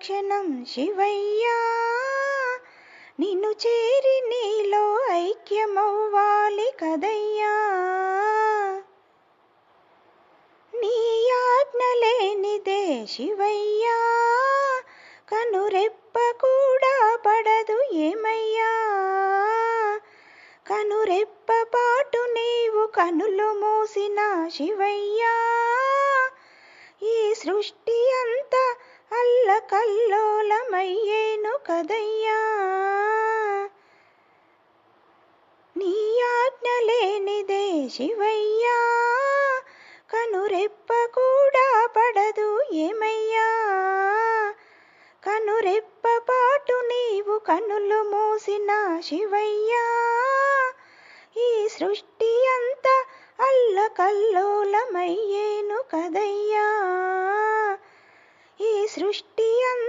క్షణం శివయ్యా నిన్ను చేరి నీలో ఐక్యమవ్వాలి కదయ్యా. నీ ఆజ్ఞ లేనిదే శివయ్యా కనురెప్ప కూడా పడదు ఏమయ్యా. కనురెప్ప పాటు నీవు కనులు మూసిన శివయ్యా ఈ సృష్టి అంతా కల్లోలమయ్యేను కదయ్యా. నీ ఆజ్ఞ లేనిదే శివయ్యా. కనురెప్ప కూడా పడదు ఏమయ్యా. కనురెప్ప పాటు నీవు కనులు మూసిన శివయ్యా. ఈ సృష్టి అంతా అల్లకల్లోలమయ్యేను కదయ్యా. ఈ సృష్టి అంతా